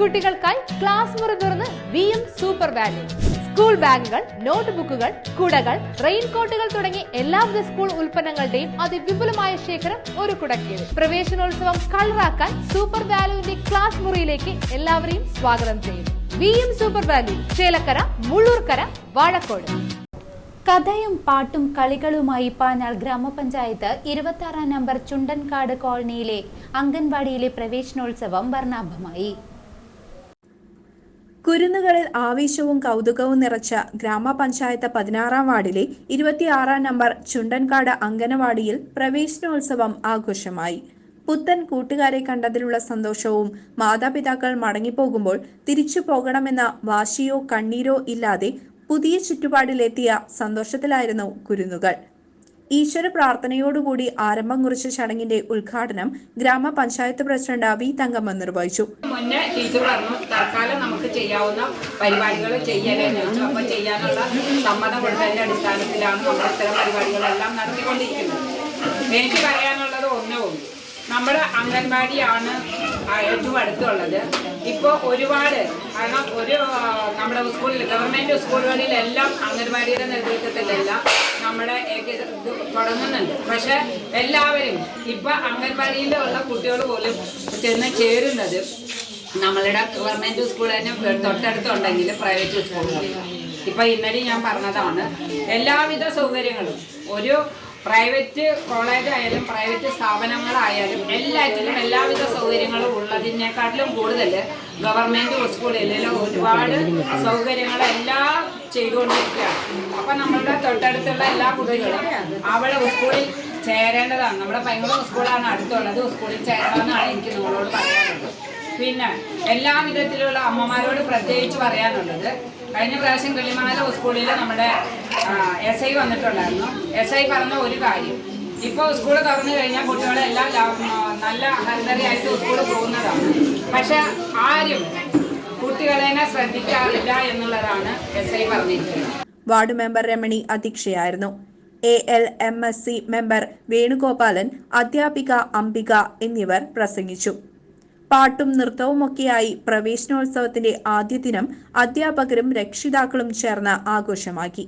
കുട്ടികൾക്കായി ക്ലാസ് മുറി തുറന്ന് V M super value school ബാഗുകൾ നോട്ട് ബുക്കുകൾ കുടകൾ റെയിൻകോട്ടുകൾ തുടങ്ങി എല്ലാവിധ സ്കൂൾ ഉൽപ്പന്നങ്ങളുടെയും അതിവിപുലമായ ശേഖരം ഒരു കുടക്കീഴിൽ. പ്രവേശനോത്സവം കളറാക്കാൻ സൂപ്പർ വാല്യൂവിന്റെ ക്ലാസ് മുറിയിലേക്ക് എല്ലാവരെയും സ്വാഗതം ചെയ്യുന്നു. V M super value Chelakkara Mullurkara Vazhakkode. കഥയും പാട്ടും കളികളുമായി പാഞ്ഞാൾ ഗ്രാമപഞ്ചായത്ത് ഇരുപത്തി നമ്പർ ചുണ്ടൻകാട് കോളനിയിലെ അംഗൻവാടിയിലെ പ്രവേശനോത്സവം വർണാഭമായി. കുരുന്നുകളിൽ ആവേശവും കൗതുകവും നിറച്ച ഗ്രാമപഞ്ചായത്ത് പതിനാറാം വാർഡിലെ ഇരുപത്തിയാറാം നമ്പർ ചുണ്ടൻകാട് അങ്കനവാടിയിൽ പ്രവേശനോത്സവം ആഘോഷമായി. പുത്തൻ കൂട്ടുകാരെ കണ്ടതിലുള്ള സന്തോഷവും മാതാപിതാക്കൾ മടങ്ങിപ്പോകുമ്പോൾ തിരിച്ചു പോകണമെന്ന വാശിയോ കണ്ണീരോ ഇല്ലാതെ പുതിയ ചുറ്റുപാടിലെത്തിയ സന്തോഷത്തിലായിരുന്നു കുരുന്നുകൾ. ഈശ്വര പ്രാർത്ഥനയോടുകൂടി ആരംഭം കുറിച്ച ചടങ്ങിന്റെ ഉദ്ഘാടനം ഗ്രാമപഞ്ചായത്ത് പ്രസിഡന്റ് വി തങ്കമ്മ നിർവഹിച്ചു. മുന്നേ ടീച്ചർ പറഞ്ഞു തൽക്കാലം നമുക്ക് ചെയ്യാവുന്ന പരിപാടികൾ ചോദിച്ചു. അപ്പൊ ചെയ്യാനുള്ള സമ്മതം കൊടുത്തതിന്റെ അടിസ്ഥാനത്തിലാണ് നമ്മൾ ഇത്തരം പരിപാടികളെല്ലാം നടത്തിക്കൊണ്ടിരിക്കുന്നത്. എനിക്ക് പറയാനുള്ളത് ഒന്നേ ഉള്ളൂ നമ്മുടെ അംഗൻവാടിയാണ് ഏറ്റവും അടുത്തുള്ളത്. ഇപ്പോൾ ഒരുപാട് കാരണം ഒരു നമ്മുടെ സ്കൂളിൽ ഗവൺമെന്റ് സ്കൂളുകളിലെല്ലാം അംഗൻവാടിയുടെ നേതൃത്വത്തിലെല്ലാം നമ്മുടെ തുടങ്ങുന്നുണ്ട്. പക്ഷെ എല്ലാവരും ഇപ്പൊ അംഗൻവാടിയിലുള്ള കുട്ടികൾ പോലും ചെന്ന് ചേരുന്നത് നമ്മളുടെ ഗവൺമെന്റ് സ്കൂൾ തന്നെ തൊട്ടടുത്തുണ്ടെങ്കിൽ പ്രൈവറ്റ് സ്കൂളുകളിൽ ഇപ്പൊ ഇന്നലെ ഞാൻ പറഞ്ഞതാണ് എല്ലാവിധ സൗകര്യങ്ങളും ഒരു പ്രൈവറ്റ് കോളേജ് ആയാലും പ്രൈവറ്റ് സ്ഥാപനങ്ങളായാലും എല്ലാറ്റിലും എല്ലാവിധ സൗകര്യങ്ങളും ഉള്ളതിനേക്കാട്ടിലും കൂടുതൽ ഗവൺമെന്റ് സ്കൂളിൽ ഒരുപാട് സൗകര്യങ്ങളെല്ലാം ചെയ്തുകൊണ്ടിരിക്കുകയാണ്. അപ്പൊ നമ്മളുടെ തൊട്ടടുത്തുള്ള എല്ലാ കുട്ടികളും അവളെ സ്കൂളിൽ ചേരേണ്ടതാണ്. നമ്മുടെ പൈങ്കുളം സ്കൂളാണ് അടുത്തുള്ളത്. സ്കൂളിൽ ചേരണമെന്നാണ് എനിക്ക് നിങ്ങളോട് പറയാനുള്ളത്. പിന്നെ എല്ലാ വിധത്തിലുള്ള അമ്മമാരോട് പ്രത്യേകിച്ച് പറയാനുള്ളത് കഴിഞ്ഞ പ്രാവശ്യം കിളിമാല സ്കൂളിൽ നമ്മുടെ എസ് ഐ വന്നിട്ടുണ്ടായിരുന്നു. എസ് ഐ പറഞ്ഞ ഒരു കാര്യം. ഇപ്പോൾ സ്കൂൾ തുറന്നു കഴിഞ്ഞാൽ കുട്ടികളെല്ലാം നല്ല ഹരിതറിയായിട്ട് സ്കൂളിൽ പോകുന്നതാണ്. പക്ഷെ ആരും കുട്ടികളെ ശ്രദ്ധിക്കാറില്ല എന്നുള്ളതാണ് എസ് ഐ പറഞ്ഞിരിക്കുന്നത്. Ward member Ramani അധ്യക്ഷയായിരുന്നു. A L M S C member Venugopalan അധ്യാപിക അംബിക എന്നിവർ പ്രസംഗിച്ചു. പാട്ടും നൃത്തവുമൊക്കെയായി പ്രവേശനോത്സവത്തിന്റെ ആദ്യ ദിനം അധ്യാപകരും രക്ഷിതാക്കളും ചേർന്ന് ആഘോഷമാക്കി.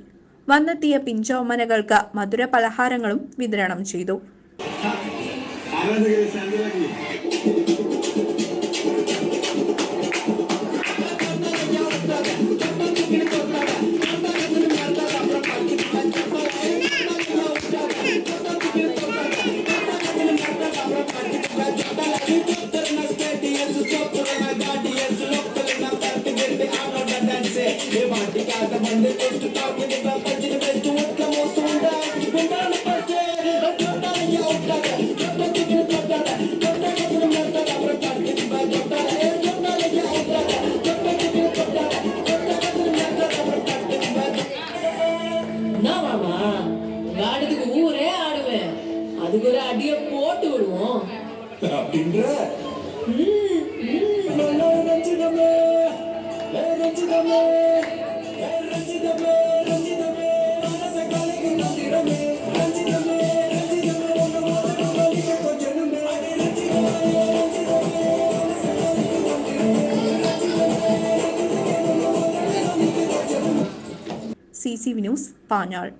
വന്നെത്തിയ പിഞ്ചോമനകൾക്ക് മധുര പലഹാരങ്ങളും വിതരണം ചെയ്തു. அதுக்கு ஒரு அடிய போட்டு விடுவோம். அப்படின்ற? CCTV news பானாள்